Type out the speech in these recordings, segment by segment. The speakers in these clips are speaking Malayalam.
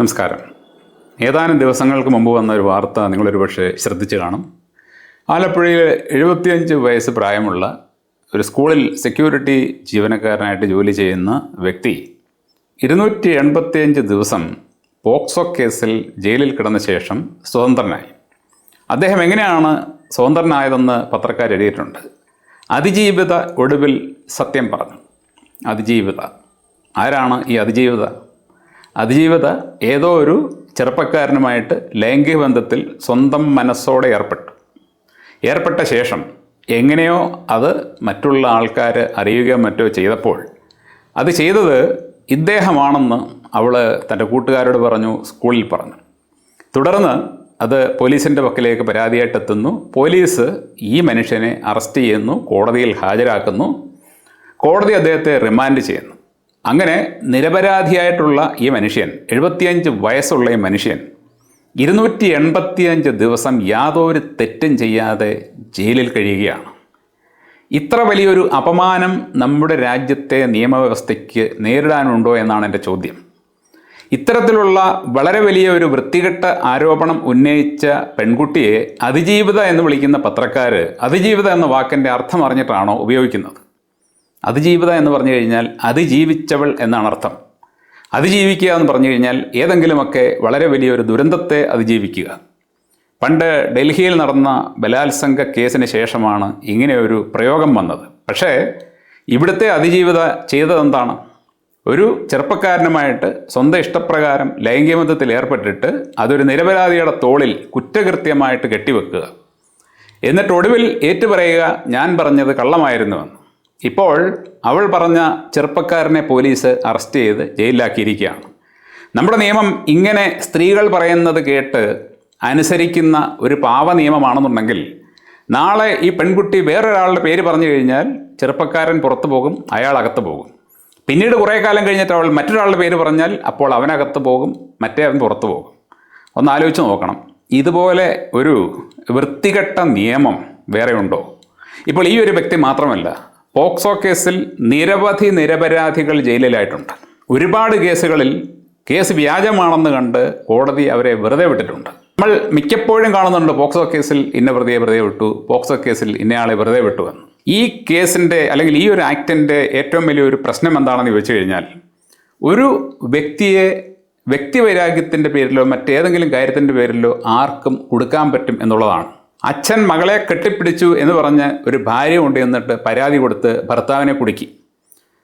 നമസ്കാരം. ഏതാനും ദിവസങ്ങൾക്ക് മുമ്പ് വന്ന ഒരു വാർത്ത നിങ്ങളൊരു പക്ഷേ ശ്രദ്ധിച്ചു കാണും. ആലപ്പുഴയിൽ എഴുപത്തിയഞ്ച് വയസ്സ് പ്രായമുള്ള ഒരു സ്കൂളിൽ സെക്യൂരിറ്റി ജീവനക്കാരനായിട്ട് ജോലി ചെയ്യുന്ന വ്യക്തി ഇരുന്നൂറ്റി എൺപത്തിയഞ്ച് ദിവസം പോക്സോ കേസിൽ ജയിലിൽ കിടന്ന ശേഷം സ്വതന്ത്രനായി. അദ്ദേഹം എങ്ങനെയാണ് സ്വതന്ത്രനായതെന്ന് പത്രക്കാർ എഴുതിയിട്ടുണ്ട്. അതിജീവിത ഒടുവിൽ സത്യം പറഞ്ഞു. അതിജീവിത. ആരാണ് ഈ അതിജീവിത? അതിജീവിത ഏതോ ഒരു ചെറുപ്പക്കാരനുമായിട്ട് ലൈംഗിക ബന്ധത്തിൽ സ്വന്തം മനസ്സോടെ ഏർപ്പെട്ടു. ഏർപ്പെട്ട ശേഷം എങ്ങനെയോ അത് മറ്റുള്ള ആൾക്കാർ അറിയുകയോ മറ്റോ ചെയ്തപ്പോൾ അത് ചെയ്തത് ഇദ്ദേഹമാണെന്ന് അവൾ തന്റെ കൂട്ടുകാരോട് പറഞ്ഞു സ്കൂളിൽ പറഞ്ഞു. തുടർന്ന് അത് പോലീസിന്റെ പക്കലേക്ക് പരാതിയായിട്ട് എത്തുന്നു പോലീസ് ഈ മനുഷ്യനെ അറസ്റ്റ് ചെയ്യുന്നു കോടതിയിൽ ഹാജരാക്കുന്നു. കോടതി അദ്ദേഹത്തെ റിമാൻഡ് ചെയ്യുന്നു. അങ്ങനെ നിരപരാധിയായിട്ടുള്ള ഈ മനുഷ്യൻ എഴുപത്തിയഞ്ച് വയസ്സുള്ള ഈ മനുഷ്യൻ ഇരുന്നൂറ്റി എൺപത്തിയഞ്ച് ദിവസം യാതൊരു തെറ്റും ചെയ്യാതെ ജയിലിൽ കഴിയുകയാണ്. ഇത്ര വലിയൊരു അപമാനം നമ്മുടെ രാജ്യത്തെ നിയമവ്യവസ്ഥയ്ക്ക് നേരിടാനുണ്ടോ എന്നാണ് എന്റെ ചോദ്യം. ഇത്തരത്തിലുള്ള വളരെ വലിയ ഒരു വൃത്തികെട്ട ആരോപണം ഉന്നയിച്ച പെൺകുട്ടിയെ അതിജീവിത എന്ന് വിളിക്കുന്ന പത്രക്കാർ അതിജീവിത എന്ന വാക്കിന്റെ അർത്ഥം അറിഞ്ഞിട്ടാണോ ഉപയോഗിക്കുന്നത്? അതിജീവിത എന്ന് പറഞ്ഞു കഴിഞ്ഞാൽ അതിജീവിച്ചവൾ എന്നാണ് അർത്ഥം. അതിജീവിക്കുക എന്ന് പറഞ്ഞു കഴിഞ്ഞാൽ ഏതെങ്കിലുമൊക്കെ വളരെ വലിയൊരു ദുരന്തത്തെ അതിജീവിക്കുക. പണ്ട് ഡൽഹിയിൽ നടന്ന ബലാത്സംഗ കേസിന് ശേഷമാണ് ഇങ്ങനെ ഒരു പ്രയോഗം വന്നത്. പക്ഷേ ഇവിടുത്തെ അതിജീവിത ചെയ്തതെന്താണ്? ഒരു ചെറുപ്പക്കാരനുമായിട്ട് സ്വന്തം ഇഷ്ടപ്രകാരം ലൈംഗികബന്ധത്തിൽ ഏർപ്പെട്ടിട്ട് അതൊരു നിരപരാധിയുടെ തോളിൽ കുറ്റകൃത്യമായിട്ട് കെട്ടിവെക്കുക. എന്നിട്ട് ഒടുവിൽ ഏറ്റുപറയുക ഞാൻ പറഞ്ഞത് കള്ളമായിരുന്നുവെന്ന്. ഇപ്പോൾ അവൾ പറഞ്ഞ ചെറുപ്പക്കാരനെ പോലീസ് അറസ്റ്റ് ചെയ്ത് ജയിലിലാക്കിയിരിക്കുകയാണ്. നമ്മുടെ നിയമം ഇങ്ങനെ സ്ത്രീകൾ പറയുന്നത് കേട്ട് അനുസരിക്കുന്ന ഒരു പാവ നിയമമാണെന്നുണ്ടെങ്കിൽ നാളെ ഈ പെൺകുട്ടി വേറൊരാളുടെ പേര് പറഞ്ഞു കഴിഞ്ഞാൽ ചെറുപ്പക്കാരൻ പുറത്തു പോകും അയാൾ അകത്ത് പോകും. പിന്നീട് കുറേ കാലം കഴിഞ്ഞിട്ട് അവൾ മറ്റൊരാളുടെ പേര് പറഞ്ഞാൽ അപ്പോൾ അവനകത്ത് പോകും മറ്റേ അവൻ പുറത്തു പോകും. ഒന്ന് ആലോചിച്ച് നോക്കണം. ഇതുപോലെ ഒരു വൃത്തികെട്ട നിയമം വേറെ ഉണ്ടോ ഇപ്പോൾ ഈ ഒരു വ്യക്തി മാത്രമല്ല പോക്സോ കേസിൽ നിരവധി നിരപരാധികൾ ജയിലിലായിട്ടുണ്ട്. ഒരുപാട് കേസുകളിൽ കേസ് വ്യാജമാണെന്ന് കണ്ട് കോടതി അവരെ വെറുതെ വിട്ടിട്ടുണ്ട്. നമ്മൾ മിക്കപ്പോഴും കാണുന്നുണ്ട് പോക്സോ കേസിൽ ഇന്ന പ്രതിയെ വെറുതെ വിട്ടു പോക്സോ കേസിൽ ഇന്നയാളെ വെറുതെ വിട്ടു എന്ന്. ഈ കേസിന്റെ അല്ലെങ്കിൽ ഈ ഒരു ആക്ടിന്റെ ഏറ്റവും വലിയൊരു പ്രശ്നം എന്താണെന്ന് ചോദിച്ചു കഴിഞ്ഞാൽ ഒരു വ്യക്തിയെ വ്യക്തിവൈരാഗ്യത്തിന്റെ പേരിലോ മറ്റേതെങ്കിലും കാര്യത്തിന്റെ പേരിലോ ആർക്കും കൊടുക്കാൻ പറ്റും എന്നുള്ളതാണ്. അച്ഛൻ മകളെ കെട്ടിപ്പിടിച്ചു എന്ന് പറഞ്ഞ് ഒരു ഭാര്യ എന്നിട്ട് പരാതി കൊടുത്ത് ഭർത്താവിനെ കുടുക്കി.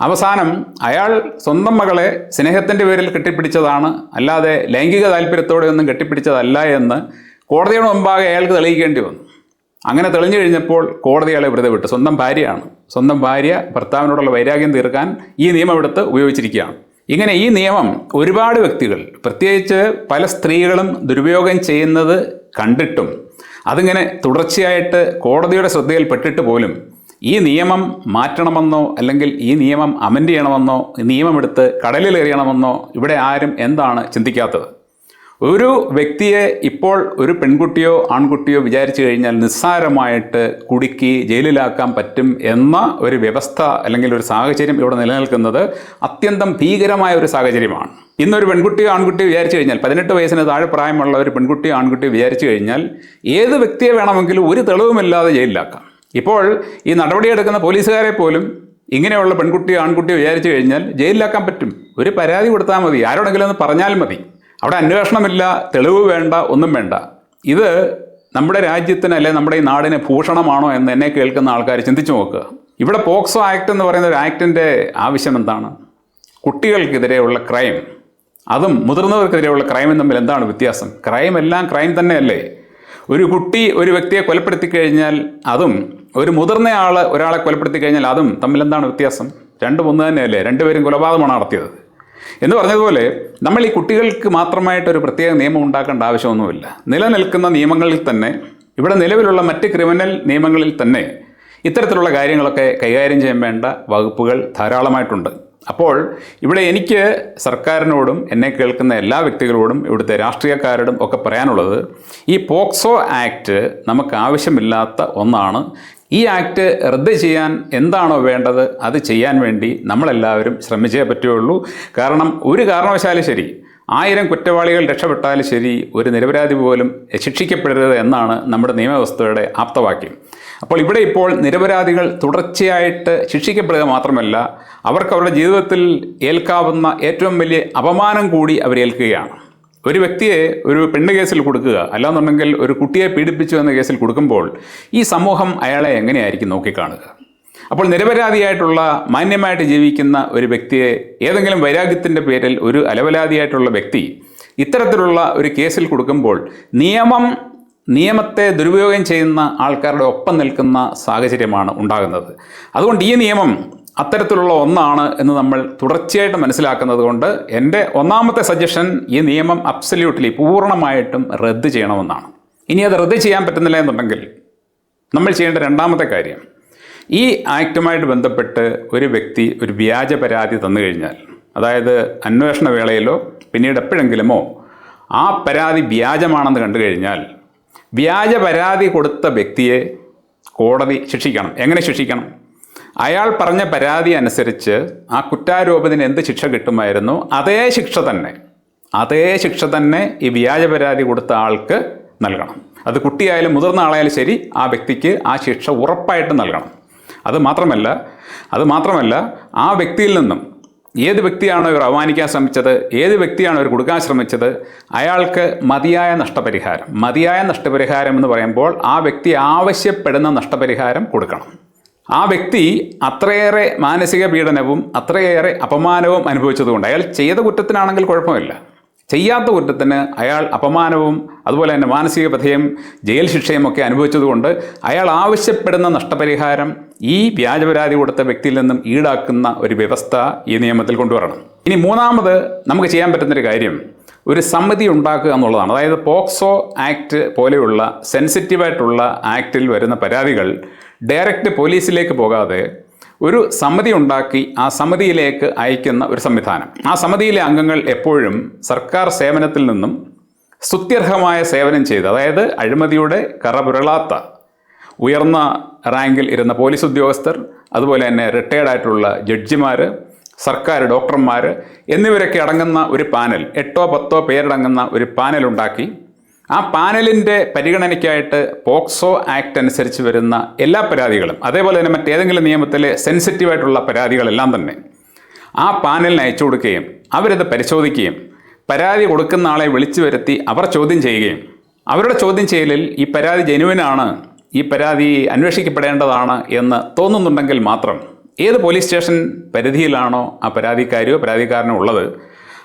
അവസാനം അയാൾ സ്വന്തം മകളെ സ്നേഹത്തിന്റെ പേരിൽ കെട്ടിപ്പിടിച്ചതാണ്. അല്ലാതെ ലൈംഗിക താല്പര്യത്തോടെ ഒന്നും കെട്ടിപ്പിടിച്ചതല്ല എന്ന് കോടതിയുടെ മുമ്പാകെ അയാൾക്ക് തെളിയിക്കേണ്ടി വന്നു. അങ്ങനെ തെളിഞ്ഞു കഴിഞ്ഞപ്പോൾ കോടതി അയാളെ വെറുതെ വിട്ടു. സ്വന്തം ഭാര്യയാണ്. സ്വന്തം ഭാര്യ ഭർത്താവിനോടുള്ള വൈരാഗ്യം തീർക്കാൻ ഈ നിയമം എടുത്ത് ഉപയോഗിച്ചിരിക്കുകയാണ്. ഇങ്ങനെ ഈ നിയമം ഒരുപാട് വ്യക്തികൾ പ്രത്യേകിച്ച് പല സ്ത്രീകളും ദുരുപയോഗം ചെയ്യുന്നത് കണ്ടിട്ടും അതിങ്ങനെ തുടർച്ചയായിട്ട് കോടതിയുടെ ശ്രദ്ധയിൽപ്പെട്ടിട്ട് പോലും ഈ നിയമം മാറ്റണമെന്നോ അല്ലെങ്കിൽ ഈ നിയമം അമെൻഡ് ചെയ്യണമെന്നോ നിയമമെടുത്ത് കടലിൽ എറിയണമെന്നോ ഇവിടെ ആരും എന്താണ് ചിന്തിക്കാത്തത്? ഒരു വ്യക്തിയെ ഇപ്പോൾ ഒരു പെൺകുട്ടിയോ ആൺകുട്ടിയോ വിചാരിച്ചു കഴിഞ്ഞാൽ നിസ്സാരമായിട്ട് കുടുക്കി ജയിലിലാക്കാൻ പറ്റും എന്ന ഒരു വ്യവസ്ഥ അല്ലെങ്കിൽ ഒരു സാഹചര്യം ഇവിടെ നിലനിൽക്കുന്നത് അത്യന്തം ഭീകരമായ ഒരു സാഹചര്യമാണ്. ഇന്നൊരു പെൺകുട്ടിയോ ആൺകുട്ടിയോ വിചാരിച്ചു കഴിഞ്ഞാൽ പതിനെട്ട് വയസ്സിന് താഴെ പ്രായമുള്ള ഒരു പെൺകുട്ടിയോ ആൺകുട്ടിയോ വിചാരിച്ചു കഴിഞ്ഞാൽ ഏത് വ്യക്തിയെ വേണമെങ്കിലും ഒരു തെളിവുമില്ലാതെ ജയിലിലാക്കാം. ഇപ്പോൾ ഈ നടപടിയെടുക്കുന്ന പോലീസുകാരെ പോലും ഇങ്ങനെയുള്ള പെൺകുട്ടിയോ ആൺകുട്ടിയോ വിചാരിച്ചു കഴിഞ്ഞാൽ ജയിലിലാക്കാൻ പറ്റും. ഒരു പരാതി കൊടുത്താൽ മതി. ആരോടെങ്കിലും ഒന്ന് പറഞ്ഞാൽ മതി. അവിടെ അന്വേഷണമില്ല തെളിവ് വേണ്ട ഒന്നും വേണ്ട. ഇത് നമ്മുടെ രാജ്യത്തിന് അല്ലെ നമ്മുടെ ഈ നാടിന് ഭൂഷണമാണോ എന്ന് എന്നെ കേൾക്കുന്ന ആൾക്കാർ ചിന്തിച്ചു നോക്കുക. ഇവിടെ പോക്സോ ആക്ട് എന്ന് പറയുന്ന ഒരു ആക്ടിന്റെ ആവശ്യം എന്താണ്? കുട്ടികൾക്കെതിരെയുള്ള ക്രൈം. അതും മുതിർന്നവർക്കെതിരെയുള്ള ക്രൈമും തമ്മിൽ എന്താണ് വ്യത്യാസം? ക്രൈം എല്ലാം ക്രൈം തന്നെയല്ലേ? ഒരു കുട്ടി ഒരു വ്യക്തിയെ കൊലപ്പെടുത്തി കഴിഞ്ഞാൽ അതും ഒരു മുതിർന്നയാൾ ഒരാളെ കൊലപ്പെടുത്തി കഴിഞ്ഞാൽ അതും തമ്മിൽ എന്താണ് വ്യത്യാസം? രണ്ടും ഒന്ന് തന്നെയല്ലേ? രണ്ടുപേരും കൊലപാതകമാണ് നടത്തിയത്. എന്ന് പറഞ്ഞതുപോലെ നമ്മൾ ഈ കുട്ടികൾക്ക് മാത്രമായിട്ട് ഒരു പ്രത്യേക നിയമം ഉണ്ടാക്കേണ്ട ആവശ്യമൊന്നുമില്ല. നിലനിൽക്കുന്ന നിയമങ്ങളിൽ തന്നെ ഇവിടെ നിലവിലുള്ള മറ്റ് ക്രിമിനൽ നിയമങ്ങളിൽ തന്നെ ഇത്തരത്തിലുള്ള കാര്യങ്ങളൊക്കെ കൈകാര്യം ചെയ്യാൻ വേണ്ട വകുപ്പുകൾ ധാരാളമായിട്ടുണ്ട്. അപ്പോൾ ഇവിടെ എനിക്ക് സർക്കാരിനോടും എന്നെ കേൾക്കുന്ന എല്ലാ വ്യക്തികളോടും ഇവിടുത്തെ രാഷ്ട്രീയക്കാരോടും ഒക്കെ പറയാനുള്ളത് ഈ പോക്സോ ആക്ട് നമുക്ക് ആവശ്യമില്ലാത്ത ഒന്നാണ്. ഈ ആക്ട് റദ്ദ് ചെയ്യാൻ എന്താണോ വേണ്ടത് അത് ചെയ്യാൻ വേണ്ടി നമ്മളെല്ലാവരും ശ്രമിച്ചേ പറ്റുകയുള്ളൂ. കാരണം ഒരു കാരണവശാലും ശരി ആയിരം കുറ്റവാളികൾ രക്ഷപ്പെട്ടാലും ശരി ഒരു നിരപരാധി പോലും ശിക്ഷിക്കപ്പെടരുത് എന്നാണ് നമ്മുടെ നിയമവ്യവസ്ഥയുടെ ആപ്തവാക്യം. അപ്പോൾ ഇവിടെ ഇപ്പോൾ നിരപരാധികൾ തുടർച്ചയായിട്ട് ശിക്ഷിക്കപ്പെടുക മാത്രമല്ല അവർക്ക് അവരുടെ ജീവിതത്തിൽ ഏൽക്കാവുന്ന ഏറ്റവും വലിയ അപമാനം കൂടി അവർ ഏൽക്കുകയാണ്. ഒരു വ്യക്തിയെ ഒരു പെണ്ണ് കേസിൽ കൊടുക്കുക അല്ലാന്നുണ്ടെങ്കിൽ ഒരു കുട്ടിയെ പീഡിപ്പിച്ചു എന്ന കേസിൽ കൊടുക്കുമ്പോൾ ഈ സമൂഹം അയാളെ എങ്ങനെയായിരിക്കും നോക്കിക്കാണുക? അപ്പോൾ നിരപരാധിയായിട്ടുള്ള മാന്യമായിട്ട് ജീവിക്കുന്ന ഒരു വ്യക്തിയെ ഏതെങ്കിലും വൈരാഗ്യത്തിന്റെ പേരിൽ ഒരു അലവലാതിയായിട്ടുള്ള വ്യക്തി ഇത്തരത്തിലുള്ള ഒരു കേസിൽ കൊടുക്കുമ്പോൾ നിയമം നിയമത്തെ ദുരുപയോഗം ചെയ്യുന്ന ആൾക്കാരുടെ ഒപ്പം നിൽക്കുന്ന സാഹചര്യമാണ് ഉണ്ടാകുന്നത്. അതുകൊണ്ട് ഈ നിയമം അത്തരത്തിലുള്ള ഒന്നാണ് എന്ന് നമ്മൾ തുടർച്ചയായിട്ട് മനസ്സിലാക്കുന്നത് കൊണ്ട് എന്റെ ഒന്നാമത്തെ സജഷൻ ഈ നിയമം അബ്സല്യൂട്ട്ലി പൂർണമായിട്ടും റദ്ദ് ചെയ്യണമെന്നാണ്. ഇനി അത് റദ്ദ് ചെയ്യാൻ പറ്റുന്നില്ല എന്നുണ്ടെങ്കിൽ നമ്മൾ ചെയ്യേണ്ട രണ്ടാമത്തെ കാര്യം ഈ ആക്റ്റുമായിട്ട് ബന്ധപ്പെട്ട് ഒരു വ്യക്തി ഒരു വ്യാജ പരാതി തന്നു കഴിഞ്ഞാൽ അതായത് അന്വേഷണ വേളയിലോ പിന്നീട് എപ്പോഴെങ്കിലുമോ ആ പരാതി വ്യാജമാണെന്ന് കണ്ടു കഴിഞ്ഞാൽ വ്യാജ പരാതി കൊടുത്ത വ്യക്തിയെ കോടതി ശിക്ഷിക്കണം. എങ്ങനെ ശിക്ഷിക്കണം? അയാൾ പറഞ്ഞ പരാതി അനുസരിച്ച് ആ കുറ്റാരോപണത്തിന് എന്ത് ശിക്ഷ കിട്ടുമായിരുന്നു? അതേ ശിക്ഷ തന്നെ. അതേ ശിക്ഷ തന്നെ ഈ വ്യാജ പരാതി കൊടുത്ത ആൾക്ക് നൽകണം. അത് കുട്ടിയായാലും മുതിർന്ന ആളായാലും ശരി ആ വ്യക്തിക്ക് ആ ശിക്ഷ ഉറപ്പായിട്ട് നൽകണം. അത് മാത്രമല്ല അത് മാത്രമല്ല ആ വ്യക്തിയിൽ നിന്നും ഏത് വ്യക്തിയാണോ ഇവർ അവമാനിക്കാൻ ശ്രമിച്ചത് ഏത് വ്യക്തിയാണോ ഇവർ കൊടുക്കാൻ ശ്രമിച്ചത് അയാൾക്ക് മതിയായ നഷ്ടപരിഹാരം മതിയായ നഷ്ടപരിഹാരം എന്ന് പറയുമ്പോൾ ആ വ്യക്തി ആവശ്യപ്പെടുന്ന നഷ്ടപരിഹാരം കൊടുക്കണം. ആ വ്യക്തി അത്രയേറെ മാനസിക പീഡനവും അത്രയേറെ അപമാനവും അനുഭവിച്ചതുകൊണ്ട് അയാൾ ചെയ്ത കുറ്റത്തിനാണെങ്കിൽ കുഴപ്പമില്ല. ചെയ്യാത്ത കുറ്റത്തിന് അയാൾ അപമാനവും അതുപോലെ തന്നെ മാനസിക പഥയും ജയിൽ ശിക്ഷയും ഒക്കെ അനുഭവിച്ചതുകൊണ്ട് അയാൾ ആവശ്യപ്പെടുന്ന നഷ്ടപരിഹാരം ഈ വ്യാജപരാതി കൊടുത്ത വ്യക്തിയിൽ നിന്നും ഈടാക്കുന്ന ഒരു വ്യവസ്ഥ ഈ നിയമത്തിൽ കൊണ്ടുവരണം. ഇനി മൂന്നാമത് നമുക്ക് ചെയ്യാൻ പറ്റുന്നൊരു കാര്യം ഒരു സമിതി ഉണ്ടാക്കുക എന്നുള്ളതാണ്. അതായത് പോക്സോ ആക്ട് പോലെയുള്ള സെൻസിറ്റീവായിട്ടുള്ള ആക്റ്റിൽ വരുന്ന പരാതികൾ ഡയറക്റ്റ് പോലീസിലേക്ക് പോകാതെ ഒരു സമിതി ഉണ്ടാക്കി ആ സമിതിയിലേക്ക് അയക്കുന്ന ഒരു സംവിധാനം. ആ സമിതിയിലെ അംഗങ്ങൾ എപ്പോഴും സർക്കാർ സേവനത്തിൽ നിന്നും സ്തുത്യർഹമായ സേവനം ചെയ്ത് അതായത് അഴിമതിയുടെ കറപുരളാത്ത ഉയർന്ന റാങ്കിൽ ഇരുന്ന പോലീസ് ഉദ്യോഗസ്ഥർ അതുപോലെ തന്നെ റിട്ടയർഡ് ആയിട്ടുള്ള ജഡ്ജിമാർ സർക്കാർ ഡോക്ടർമാർ എന്നിവരൊക്കെ അടങ്ങുന്ന ഒരു പാനൽ എട്ടോ പത്തോ പേരടങ്ങുന്ന ഒരു പാനൽ ഉണ്ടാക്കി ആ പാനലിന്റെ പരിഗണനയ്ക്കായിട്ട് പോക്സോ ആക്ട് അനുസരിച്ച് വരുന്ന എല്ലാ പരാതികളും അതേപോലെ തന്നെ മറ്റേതെങ്കിലും നിയമത്തിലെ സെൻസിറ്റീവായിട്ടുള്ള പരാതികളെല്ലാം തന്നെ ആ പാനലിന് അയച്ചു കൊടുക്കുകയും അവരത് പരിശോധിക്കുകയും പരാതി കൊടുക്കുന്ന ആളെ വിളിച്ചു വരുത്തി അവർ ചോദ്യം ചെയ്യുകയും അവരുടെ ചോദ്യം ചെയ്യലിൽ ഈ പരാതി ജനുവിനാണ് ഈ പരാതി അന്വേഷിക്കപ്പെടേണ്ടതാണ് എന്ന് തോന്നുന്നുണ്ടെങ്കിൽ മാത്രം ഏത് പോലീസ് സ്റ്റേഷൻ പരിധിയിലാണോ ആ പരാതിക്കാരിയോ പരാതിക്കാരനോ ഉള്ളത്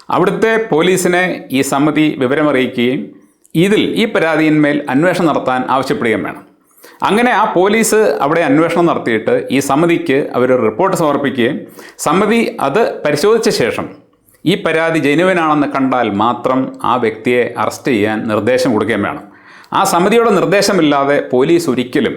അവിടുത്തെ പോലീസിനെ ഈ സമിതി വിവരമറിയിക്കുകയും ഇതിൽ ഈ പരാതിയിന്മേൽ അന്വേഷണം നടത്താൻ ആവശ്യപ്പെടുകയും വേണം. അങ്ങനെ ആ പോലീസ് അവിടെ അന്വേഷണം നടത്തിയിട്ട് ഈ സമിതിക്ക് അവർ റിപ്പോർട്ട് സമർപ്പിക്കുകയും സമിതി അത് പരിശോധിച്ച ശേഷം ഈ പരാതി ജനുവനാണെന്ന് കണ്ടാൽ മാത്രം ആ വ്യക്തിയെ അറസ്റ്റ് ചെയ്യാൻ നിർദ്ദേശം കൊടുക്കുകയും വേണം. ആ സമിതിയുടെ നിർദ്ദേശമില്ലാതെ പോലീസ് ഒരിക്കലും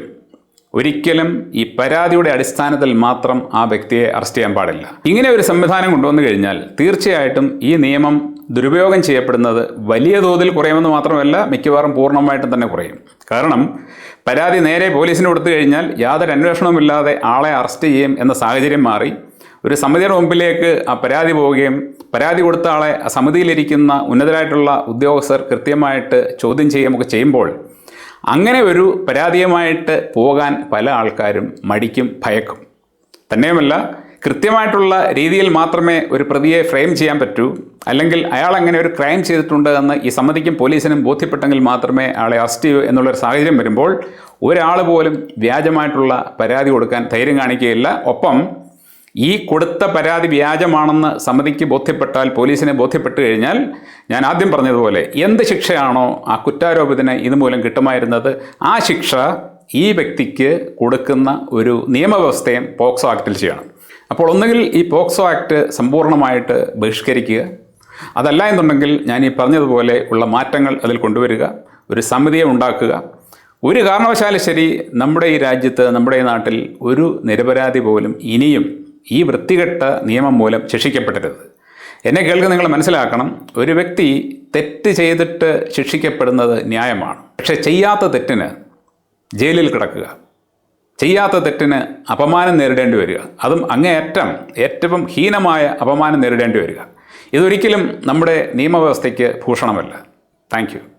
ഒരിക്കലും ഈ പരാതിയുടെ അടിസ്ഥാനത്തിൽ മാത്രം ആ വ്യക്തിയെ അറസ്റ്റ് ചെയ്യാൻ പാടില്ല. ഇങ്ങനെ ഒരു സംവിധാനം കൊണ്ടുവന്നു കഴിഞ്ഞാൽ തീർച്ചയായിട്ടും ഈ നിയമം ദുരുപയോഗം ചെയ്യപ്പെടുന്നത് വലിയ തോതിൽ കുറയുമെന്ന് മാത്രമല്ല മിക്കവാറും പൂർണമായിട്ടും തന്നെ കുറയും. കാരണം പരാതി നേരെ പോലീസിന് കൊടുത്തു കഴിഞ്ഞാൽ യാതൊരു അന്വേഷണവുമില്ലാതെ ആളെ അറസ്റ്റ് ചെയ്യും എന്ന സാഹചര്യം മാറി. ഒരു സമിതിയുടെ മുമ്പിലേക്ക് ആ പരാതി പോവുകയും പരാതി കൊടുത്ത ആളെ സമിതിയിലിരിക്കുന്ന ഉന്നതരായിട്ടുള്ള ഉദ്യോഗസ്ഥർ കൃത്യമായിട്ട് ചോദ്യം ചെയ്യുകയൊക്കെ ചെയ്യുമ്പോൾ അങ്ങനെ ഒരു പരാതിയുമായിട്ട് പോകാൻ പല ആൾക്കാരും മടിക്കും ഭയക്കും. തന്നെയുമല്ല കൃത്യമായിട്ടുള്ള രീതിയിൽ മാത്രമേ ഒരു പ്രതിയെ ഫ്രെയിം ചെയ്യാൻ പറ്റൂ. അല്ലെങ്കിൽ അയാൾ അങ്ങനെ ഒരു ക്രൈം ചെയ്തിട്ടുണ്ട് എന്ന് ഈ സമ്മതിക്കും പോലീസിനും ബോധ്യപ്പെട്ടെങ്കിൽ മാത്രമേ അയാളെ അറസ്റ്റ് ചെയ്യൂ എന്നുള്ളൊരു സാഹചര്യം വരുമ്പോൾ ഒരാൾ പോലും വ്യാജമായിട്ടുള്ള പരാതി കൊടുക്കാൻ ധൈര്യം കാണിക്കുകയില്ല. ഒപ്പം ഈ കൊടുത്ത പരാതി വ്യാജമാണെന്ന് സമിതിക്ക് ബോധ്യപ്പെട്ടാൽ പോലീസിനെ ബോധ്യപ്പെട്ട് കഴിഞ്ഞാൽ ഞാൻ ആദ്യം പറഞ്ഞതുപോലെ എന്ത് ശിക്ഷയാണോ ആ കുറ്റാരോപിതന് ഇതുമൂലം കിട്ടുമായിരുന്നത്? ആ ശിക്ഷ ഈ വ്യക്തിക്ക് കൊടുക്കുന്ന ഒരു നിയമവ്യവസ്ഥയും പോക്സോ ആക്ടിൽ ചെയ്യണം. അപ്പോൾ ഒന്നുകിൽ ഈ പോക്സോ ആക്ട് സമ്പൂർണമായിട്ട് ബഹിഷ്കരിക്കുക. അതല്ല എന്നുണ്ടെങ്കിൽ ഞാൻ ഈ പറഞ്ഞതുപോലെ ഉള്ള മാറ്റങ്ങൾ അതിൽ കൊണ്ടുവരിക ഒരു സമിതിയെ ഉണ്ടാക്കുക. ഒരു കാരണവശാലും ശരി നമ്മുടെ ഈ രാജ്യത്ത് നമ്മുടെ ഈ നാട്ടിൽ ഒരു നിരപരാധി പോലും ഇനിയും ഈ വൃത്തികെട്ട നിയമം മൂലം ശിക്ഷിക്കപ്പെടരുത്. എന്നെ കേൾക്കുന്ന നിങ്ങൾ മനസ്സിലാക്കണം ഒരു വ്യക്തി തെറ്റ് ചെയ്തിട്ട് ശിക്ഷിക്കപ്പെടുന്നത് ന്യായമാണ്. പക്ഷേ ചെയ്യാത്ത തെറ്റിന് ജയിലിൽ കിടക്കുക. ചെയ്യാത്ത തെറ്റിന് അപമാനം നേരിടേണ്ടി വരിക. അതും അങ്ങേയറ്റം ഏറ്റവും ഹീനമായ അപമാനം നേരിടേണ്ടി വരിക. ഇതൊരിക്കലും നമ്മുടെ നിയമവ്യവസ്ഥയ്ക്ക് ഭൂഷണമല്ല. താങ്ക്